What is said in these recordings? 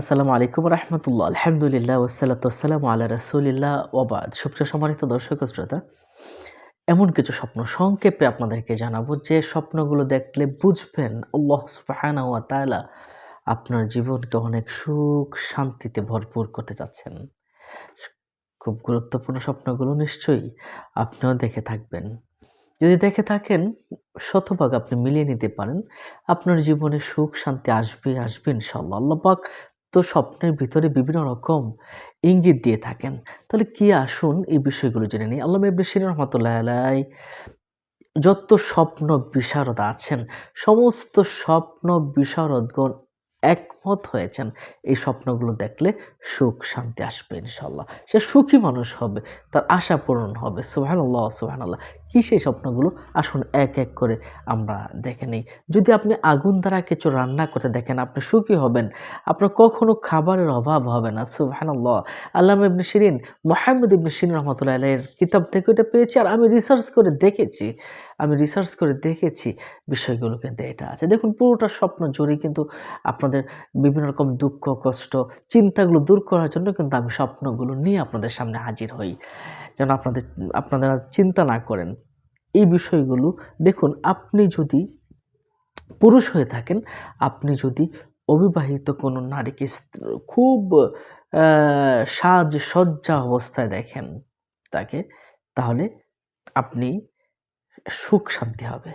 আসসালামু আলাইকুম রহমতুল্লাহ। আলহামদুলিল্লাহ ওসালাত আসসালামু আল্লাহ রসুলিল্লাহ ওবাদ সুপ্রিয় সম্মানিত দর্শক শ্রোতা, এমন কিছু স্বপ্ন সংক্ষেপে আপনাদেরকে জানাব যে স্বপ্নগুলো দেখলে বুঝবেন আল্লাহ সুবহানা ওয়া তাআলা আপনার জীবনকে অনেক সুখ শান্তিতে ভরপুর করতে যাচ্ছেন খুব গুরুত্বপূর্ণ স্বপ্নগুলো নিশ্চয়ই আপনিও দেখে থাকবেন। যদি দেখে থাকেন, শতভাগ আপনি মিলিয়ে নিতে পারেন। আপনার জীবনে সুখ শান্তি আসবে আসবে ইনশাল্লাহ আল্লাহ পাক তো স্বপ্নের ভিতরে বিভিন্ন রকম ইঙ্গিত দিয়ে থাকেন। তাহলে কি আসুন এই বিষয়গুলো জেনে নিই। আল্লাহ ইবনে রহমতুল্লাহ যত স্বপ্ন বিশারদ আছেন, সমস্ত স্বপ্ন বিশারদগণ একমত হয়েছেন। এই স্বপ্নগুলো দেখলে সুখ, শান্তি আসবে ইনশাল্লাহ সে সুখী মানুষ হবে, তার আশা পূরণ হবে। সুহানাল্লাহ সুহানাল্লাহ কী সেই স্বপ্নগুলো? আসুন এক এক করে আমরা দেখে নিই। যদি আপনি আগুন দ্বারা কিছু রান্না করতে দেখেন, আপনি সুখী হবেন। আপনার কখনো খাবারের অভাব হবে না। সুহানাল্লাহ আল্লাহ ইবনে শিরিন, মোহাম্মদ ইবনে শিরিন রহমতুল্লাহ আলাইয়ের কিতাব থেকে ওটা পেয়েছি আর আমি রিসার্চ করে দেখেছি। আমি রিসার্চ করে দেখেছি বিষয়গুলো কিন্তু এটা আছে। দেখুন পুরোটা স্বপ্ন জুড়ে কিন্তু আপনাদের বিভিন্ন রকম দুঃখ কষ্ট চিন্তাগুলো দূর করার জন্য কিন্তু আমি স্বপ্নগুলো নিয়ে আপনাদের সামনে হাজির হই। যেন আপনাদের আপনারা চিন্তা না করেন। এই বিষয়গুলো দেখুন আপনি যদি পুরুষ হয়ে থাকেন আপনি যদি অবিবাহিত কোনো নারীকে খুব আহ, সাজ সজ্জা অবস্থায় দেখেন তাকে তাহলে আপনি সুখ, শান্তি হবে।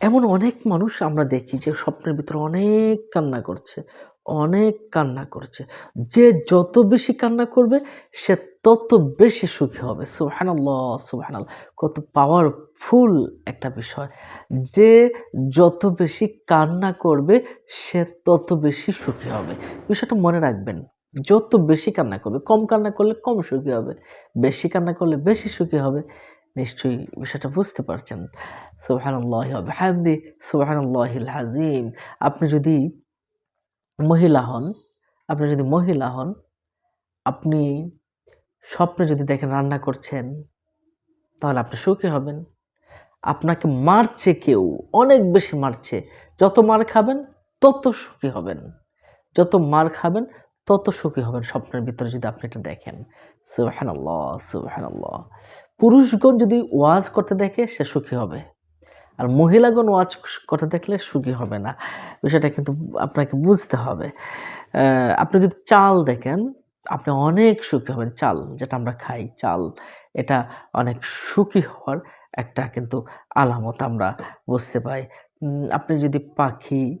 এমন অনেক মানুষ আমরা দেখি যে স্বপ্নের ভিতরে অনেক কান্না করছে, অনেক কান্না করছে। যে যত বেশি কান্না করবে, সে তত বেশি সুখী হবে। সুবহানাল্লাহ সুবহানাল্লাহ। কত পাওয়ারফুল একটা বিষয়। যে যত বেশি কান্না করবে, সে তত বেশি সুখী হবে। বিষয়টা মনে রাখবেন, যত বেশি কান্না করবে, কম কান্না করলে কম সুখী হবে। বেশি কান্না করলে বেশি সুখী হবে। নিশ্চয়ই বিষয়টা বুঝতে পারছেন। সুবহানাল্লাহ হামদি সুবহানাল্লাহিল হাজিম আপনি যদি মহিলা হন, আপনি যদি মহিলা হন, আপনি স্বপ্নে যদি দেখেন রান্না করছেন, তাহলে আপনি সুখী হবেন। আপনাকে মারছে কেউ, অনেক বেশি মারছে। যত মার খাবেন, তত সুখী হবেন। যত মার খাবেন, তত সুখী হবেন স্বপ্নের ভিতরে যদি আপনি এটা দেখেন। সুবহানাল্লাহ সুবহানাল্লাহ। পুরুষগণ যদি ওয়াজ করতে দেখে, সে সুখী হবে। আর মহিলাগণ ওয়াজ করতে দেখলে সুখী হবে না। বিষয়টা কিন্তু আপনাকে বুঝতে হবে। আপনি যদি চাল দেখেন, আপনি অনেক সুখী হবেন। চাল যেটা আমরা খাই, চাল, এটা অনেক সুখী হওয়ার একটা কিন্তু আলামত আমরা বুঝতে পাই। আপনি যদি পাখি,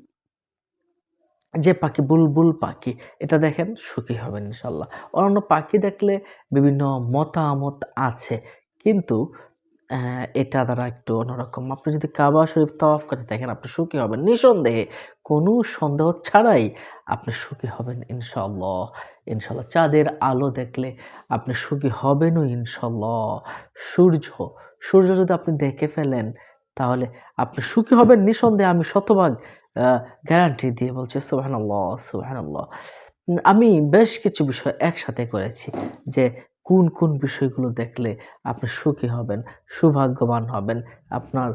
যে পাখি, বুলবুল পাখি, এটা দেখেন, সুখী হবেন ইনশাল্লাহ। অন্যান্য পাখি দেখলে বিভিন্ন মতামত আছে। কিন্তু এটা দ্বারা একটু অন্যরকম। আপনি যদি কাবা শরীফ তওয়াফ করে দেখেন আপনি সুখী হবেন। নিঃসন্দেহে কোনো সন্দেহ ছাড়াই আপনি সুখী হবেন ইনশাল্লাহ ইনশাল্লাহ চাঁদের আলো দেখলে আপনি সুখী হবেনও ইনশাল্লাহ সূর্য সূর্য যদি আপনি দেখে ফেলেন তাহলে আপনি সুখী হবেন। নিঃসন্দেহে আমি শতভাগ গ্যারান্টি দিয়ে বলছি সুবহানাল্লাহ উম, আমি বেশ কিছু বিষয় একসাথে করেছি যে কোন কোন বিষয়গুলো দেখলে আপনি সুখী হবেন, সৌভাগ্যবান হবেন, আপনার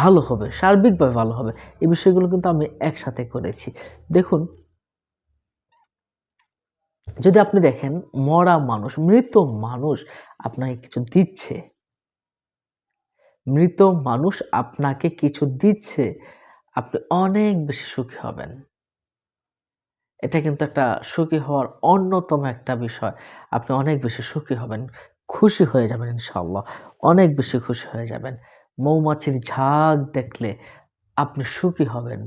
ভালো হবে, সার্বিকভাবে ভালো হবে, এই বিষয়গুলো কিন্তু আমি একসাথে করেছি। দেখুন, যদি আপনি দেখেন মরা মানুষ, মৃত মানুষ আপনাকে কিছু দিচ্ছে, মৃত মানুষ আপনাকে কিছু দিচ্ছে, আপনি অনেক বেশি সুখী হবেন। এটা কিন্তু একটা সুখী হওয়ার অন্যতম একটা বিষয়। আপনি অনেক বেশি সুখী হবেন, খুশি হয়ে যাবেন ইনশাল্লাহ অনেক বেশি খুশি হয়ে যাবেন। মৌমাছির ঝাঁক দেখলে আপনি সুখী হবেন।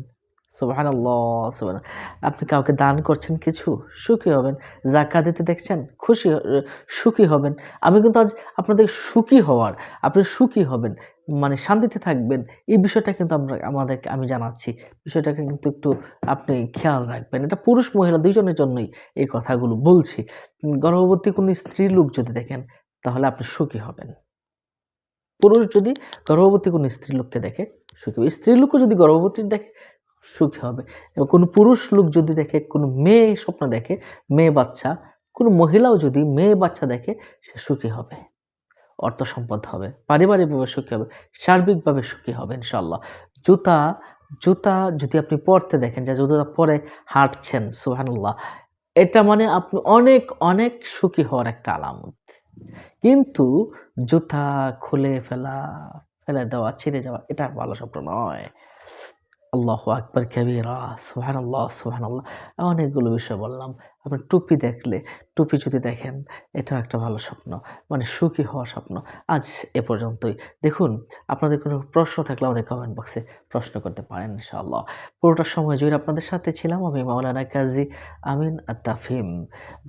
সুবহান আপনি কাউকে দান করছেন কিছু, সুখী হবেন। জাকা দিতে দেখছেন, খুশি সুখী হবেন। আমি কিন্তু আজ আপনাদের সুখী হওয়ার, আপনি সুখী হবেন মানে শান্তিতে থাকবেন। এই বিষয়টা কিন্তু আমরা, আমাদেরকে, আমি জানাচ্ছি। বিষয়টাকে কিন্তু একটু আপনি খেয়াল রাখবেন। এটা পুরুষ, মহিলা দুইজনের জন্যই এই কথাগুলো বলছি। গর্ভবতী কোনো স্ত্রী লোক যদি দেখেন, তাহলে আপনি সুখী হবেন। পুরুষ যদি গর্ভবতী কোনো স্ত্রী লোককে দেখে, সুখী স্ত্রী লোকও যদি গর্ভবতী দেখে সুখী হবে। এবং কোনো পুরুষ লোক যদি দেখে, কোনো মেয়ে স্বপ্ন দেখে, মেয়ে বাচ্চা, কোনো মহিলাও যদি মেয়ে বাচ্চা দেখে, সে সুখী হবে, অর্থ সম্পদ হবে, পারিবারিকভাবে সুখী হবে, সার্বিকভাবে সুখী হবে ইনশাল্লাহ জুতা জুতা যদি আপনি পরতে দেখেন, যে জুতা পরে হাঁটছেন, সুবহানাল্লাহ, এটা মানে আপনি অনেক অনেক সুখী হওয়ার একটা আলামত। কিন্তু জুতা খুলে ফেলা, ফেলে দেওয়া, ছিঁড়ে যাওয়া, এটা ভালো স্বপ্ন নয়। আল্লাহ আকবর কবিরা সুহান আল্লাহ সুহান আল্লাহ অনেকগুলো বিষয় বললাম। আপনি টুপি দেখলে, টুপি যদি দেখেন, এটাও একটা ভালো স্বপ্ন। মানে সুখী হওয়ার স্বপ্ন। আজ এ পর্যন্তই। দেখুন, আপনাদের কোনো প্রশ্ন থাকলে আমাদের কমেন্ট বক্সে প্রশ্ন করতে পারেন, ইনশাআল্লাহ। পুরোটা সময় জুড়ে আপনাদের সাথে ছিলাম আমি মাওলানা কাজী আমিন আত্তাফিম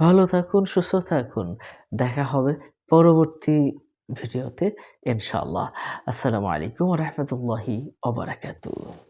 ভালো থাকুন, সুস্থ থাকুন। দেখা হবে পরবর্তী ভিডিওতে, ইনশাআল্লাহ। আসসালামু আলাইকুম রহমতুল্লাহি ওবরাকাতুহ